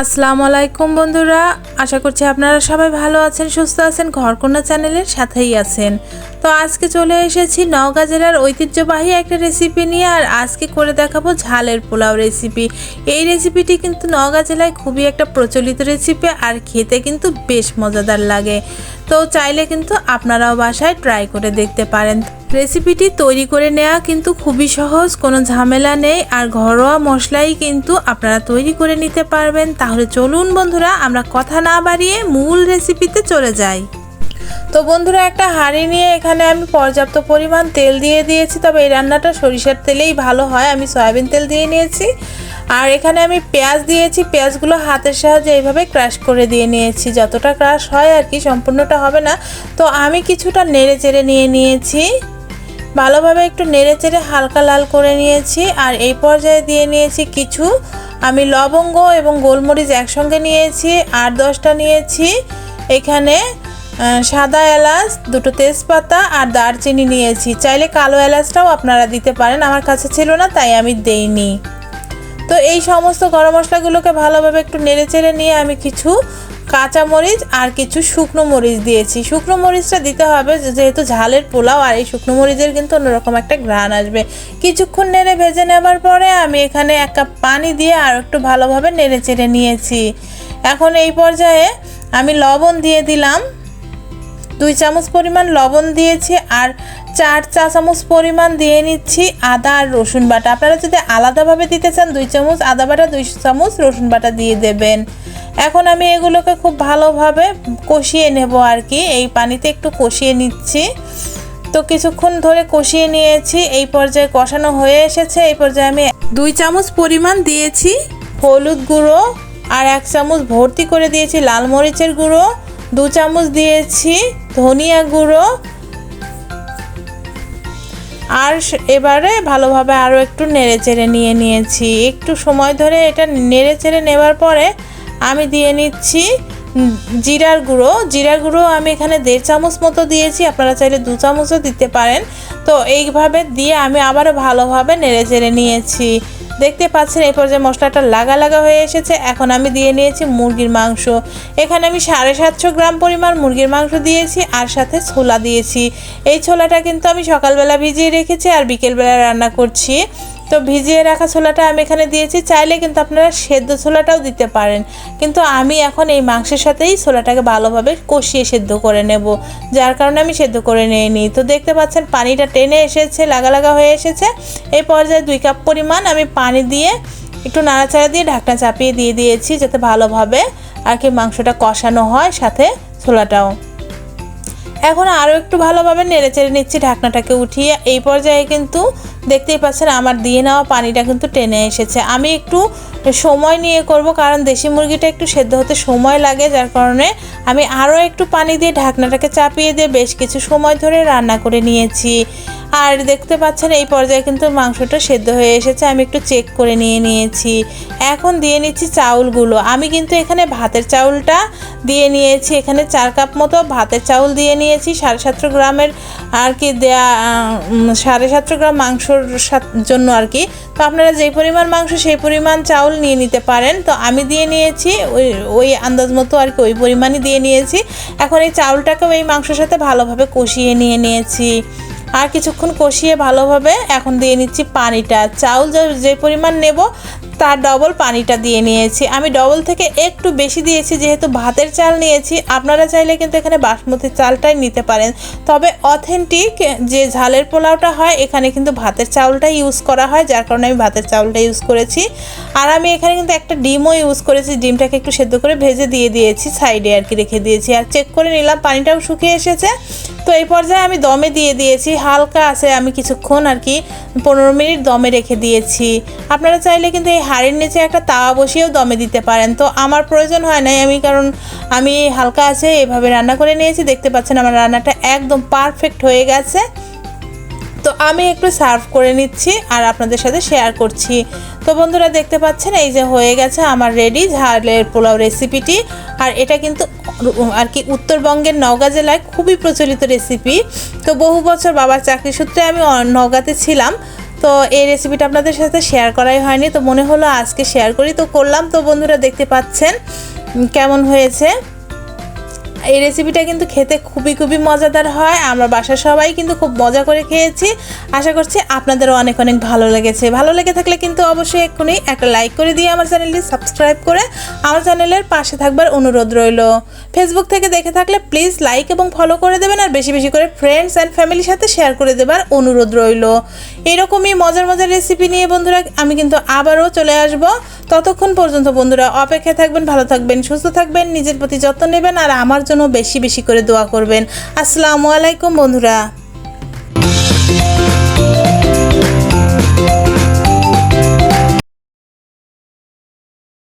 আসসালামু আলাইকুম বন্ধুরা, আশা করছি আপনারা সবাই ভালো আছেন, সুস্থ আছেন, ঘরকন্যা চ্যানেলের সাথেই আছেন। তো আজকে চলে এসেছি নওগাঁ জেলার ঐতিহ্যবাহী একটা রেসিপি নিয়ে আর আজকে করে দেখাবো ঝালের পোলাও রেসিপি এই রেসিপিটি কিন্তু নওগাঁ জেলায় খুবই একটা প্রচলিত রেসিপি আর খেতে কিন্তু বেশ মজাদার লাগে। তো চাইলে কিন্তু আপনারাও বাসায় ট্রাই করে দেখতে পারেন। রেসিপিটি তৈরি করে নেওয়া কিন্তু খুবই সহজ, কোনো ঝামেলা নেই। আর ঘরোয়া মশলাই কিন্তু আপনারা তৈরি করে নিতে পারবেন। তাহলে চলুন বন্ধুরা, আমরা কথা না বাড়িয়ে মূল রেসিপিতে চলে যাই। তো বন্ধুরা, একটা হাঁড়ি নিয়ে এখানে আমি পর্যাপ্ত পরিমাণ তেল দিয়ে দিয়েছি। তবে এই রান্নাটা সরিষার তেলেই ভালো হয়। আমি সয়াবিন তেল দিয়ে নিয়েছি। আর এখানে আমি পেঁয়াজ দিয়েছি। পেঁয়াজগুলো হাতের সাহায্যে এইভাবে ক্রাশ করে দিয়ে নিয়েছি। যতটা ক্রাশ হয় আর কি, সম্পূর্ণটা হবে না। তো আমি কিছুটা নেড়ে চেড়ে নিয়ে নিয়েছি। ভালোভাবে একটু নেড়ে চেড়ে হালকা লাল করে নিয়েছি আর এই পর্যায়ে দিয়ে নিয়েছি কিছু। আমি লবঙ্গ এবং গোলমরিচ একসঙ্গে নিয়েছি আর দশটা নিয়েছি। এখানে সাদা এলাচ, দুটো তেজপাতা আর দারচিনি নিয়েছি। চাইলে কালো এলাচটাও আপনারা দিতে পারেন, আমার কাছে ছিল না, তাই আমি দেইনি। তো এই সমস্ত গরম মশলাগুলোকে ভালোভাবে একটু নেড়ে চেড়ে নিয়ে আমি কিছু কাঁচা মরিচ আর কিছু শুকনো মরিচ দিয়েছি। শুকনো মরিচটা দিতে হবে যেহেতু ঝালের পোলাও আর এই শুকনো মরিচের কিন্তু অন্যরকম একটা ঘ্রাণ আসবে। কিছুক্ষণ নেড়ে ভেজে নেবার পরে আমি এখানে এক কাপ পানি দিয়ে আর একটু ভালোভাবে নেড়ে চেড়ে নিয়েছি। এখন এই পর্যায়ে আমি লবণ দিয়ে দিলাম। দুই চামচ পরিমাণ লবণ দিয়েছি আর চার চা চামচ পরিমাণ দিয়ে নিচ্ছি আদা আর রসুন বাটা। আপনারা যদি আলাদাভাবে দিতে চান, দুই চামচ আদা বাটা, দুই চামচ রসুন বাটা দিয়ে দেবেন। এখন আমি এগুলোকে খুব ভালোভাবে কষিয়ে নেব আর কি। এই পানিতে একটু কষিয়ে নিচ্ছি। তো কিছুক্ষণ ধরে কষিয়ে নিয়েছি। এই পর্যায়ে কষানো হয়ে এসেছে। এই পর্যায়ে আমি দুই চামচ পরিমাণ দিয়েছি হলুদ গুঁড়ো আর এক চামচ ভর্তি করে দিয়েছি লাল মরিচের গুঁড়ো। দু চামচ দিয়েছি ধনিয়া গুঁড়ো। আর এবারে ভালোভাবে আরও একটু নেড়ে চেড়ে নিয়ে নিয়েছি। একটু সময় ধরে এটা নেড়ে চেড়ে নেবার পরে আমি দিয়ে নিচ্ছি জিরার গুঁড়ো। জিরার গুঁড়ো আমি এখানে দেড় চামচ মতো দিয়েছি, আপনারা চাইলে দু চামচও দিতে পারেন। তো এইভাবে দিয়ে আমি আবারও ভালোভাবে নেড়ে চেড়ে নিয়েছি। দেখতে পাচ্ছেন এই পর্যায়ে মশলাটা লাগা লাগা হয়ে এসেছে। এখন আমি দিয়ে নিয়েছি মুরগির মাংস। এখানে আমি সাড়ে সাতশো গ্রাম পরিমাণ মুরগির মাংস দিয়েছি আর সাথে ছোলা দিয়েছি। এই ছোলাটা কিন্তু আমি সকালবেলা ভিজিয়ে রেখেছি আর বিকেলবেলা রান্না করছি। তো ভিজিয়ে রাখা ছোলাটা আমি এখানে দিয়েছি। চাইলে কিন্তু আপনারা সেদ্ধ ছোলাটাও দিতে পারেন। কিন্তু আমি এখন এই মাংসের সাথেই ছোলাটাকে ভালোভাবে কষিয়ে সেদ্ধ করে নেব। যার কারণে আমি সেদ্ধ করে নিয়ে নিই তো দেখতে পাচ্ছেন পানিটা টেনে এসেছে লাগা লাগা হয়ে এসেছে। এই পর্যায়ে দুই কাপ পরিমাণ আমি পানি দিয়ে একটু নাড়াচাড়া দিয়ে ঢাকনা চাপিয়ে দিয়ে দিয়েছি যাতে ভালোভাবে আর কি মাংসটা কষানো হয় সাথে ছোলাটাও। এখন আরও একটু ভালোভাবে নেড়ে চেড়ে নিচ্ছি ঢাকনাটাকে উঠিয়ে। এই পর্যায়ে কিন্তু দেখতেই পাচ্ছেন আমার দিয়ে নেওয়া পানিটা কিন্তু টেনে এসেছে। আমি একটু সময় নিয়ে করব কারণ দেশি মুরগিটা একটু সেদ্ধ হতে সময় লাগে, যার কারণে আমি আরও একটু পানি দিয়ে ঢাকনাটাকে চাপিয়ে দিয়ে বেশ কিছু সময় ধরে রান্না করে নিয়েছি। আর দেখতে পাচ্ছেন এই পর্যায়ে কিন্তু মাংসটা সেদ্ধ হয়ে এসেছে, আমি একটু চেক করে নিয়ে নিয়েছি। এখন দিয়ে নিচ্ছি চাউলগুলো। আমি কিন্তু এখানে ভাতের চাউলটা দিয়ে নিয়েছি, এখানে চার কাপ মতো ভাতের চাউল দিয়ে নিয়েছি, সাড়ে সাতশো গ্রামের আর কি দেয়া সাড়ে সাতশো গ্রাম মাংসর জন্য আর কি। তো আপনারা যেই পরিমাণ মাংস সেই পরিমাণ চাউল নিয়ে নিতে পারেন। তো আমি দিয়ে নিয়েছি, ওই ওই আন্দাজ মতো আর কি ওই পরিমাণই দিয়ে নিয়েছি। এখন এই চাউলটাকেও এই মাংসের সাথে ভালোভাবে কষিয়ে নিয়ে নিয়েছি। আর কিছুক্ষণ কষিয়ে ভালোভাবে এখন দিয়ে নিচ্ছি পানিটা। চাউল যে- পরিমাণ নেব, তার ডবল পানিটা দিয়ে নিয়েছি। আমি ডবল থেকে একটু বেশি দিয়েছি, যেহেতু ভাতের চাল নিয়েছি। আপনারা চাইলে কিন্তু এখানে বাসমতি চালটাই নিতে পারেন। তবে অথেন্টিক যে ঝালের পোলাওটা হয়, এখানে কিন্তু ভাতের চাউলটাই ইউজ করা হয়, যার কারণে আমি ভাতের চাউলটা ইউজ করেছি। আর আমি এখানে কিন্তু একটা ডিমও ইউজ করেছি, ডিমটাকে একটু সেদ্ধ করে ভেজে দিয়ে দিয়েছি সাইডে আর কি রেখে দিয়েছি। আর চেক করে নিলাম, পানিটাও শুকিয়ে এসেছে। তো এই পর্যায়ে আমি দমে দিয়ে দিয়েছি, হালকা আছে আমি কিছুক্ষণ আর কি, পনেরো মিনিট দমে রেখে দিয়েছি। আপনারা চাইলে কিন্তু এই হাড়ির নিচে একটা তাওয়া বসিয়েও দমে দিতে পারেন। তো আমার প্রয়োজন হয় নাই, আমি কারণ আমি হালকা আছে এভাবে রান্না করে নিয়েছি, দেখতে পাচ্ছেন আমার রান্নাটা একদম পারফেক্ট হয়ে গেছে। তো আমি একটু সার্ভ করে নিচ্ছি আর আপনাদের সাথে শেয়ার করছি। তো বন্ধুরা দেখতে পাচ্ছেন, এই যে হয়ে গেছে আমার রেডি ঝালের পোলাও রেসিপিটি। আর এটা কিন্তু আর কি উত্তরবঙ্গের নওগাঁ জেলায় খুবই প্রচলিত রেসিপি। তো বহু বছর বাবার চাকরি সূত্রে আমি নওগাঁতে ছিলাম। তো এই রেসিপিটা আপনাদের সাথে শেয়ার করাই হয়নি, তো মনে হলো আজকে শেয়ার করি। তো করলাম, তো বন্ধুরা দেখতে পাচ্ছেন কেমন হয়েছে। এই রেসিপিটা কিন্তু খেতে খুবই খুবই মজাদার হয়। আমরা বাসার সবাই কিন্তু খুব মজা করে খেয়েছি। আশা করছি আপনাদেরও অনেক অনেক ভালো লেগেছে। ভালো লেগে থাকলে কিন্তু অবশ্যই এক্ষুনি একটা লাইক করে দিয়ে আমার চ্যানেলটি সাবস্ক্রাইব করে আমার চ্যানেলের পাশে থাকবার অনুরোধ রইল। ফেসবুক থেকে দেখে থাকলে প্লিজ লাইক এবং ফলো করে দেবেন আর বেশি বেশি করে ফ্রেন্ডস অ্যান্ড ফ্যামিলির সাথে শেয়ার করে দেবার অনুরোধ রইল। এরকমই মজার মজার রেসিপি নিয়ে বন্ধুরা, আমি কিন্তু আবারও চলে আসব। ততক্ষণ পর্যন্ত বন্ধুরা অপেক্ষায় থাকবেন, ভালো থাকবেন, সুস্থ থাকবেন, নিজের প্রতি যত্ন নেবেন আর আমার জন্য বেশি বেশি করে দোয়া করবেন। আসসালামু আলাইকুম বন্ধুরা।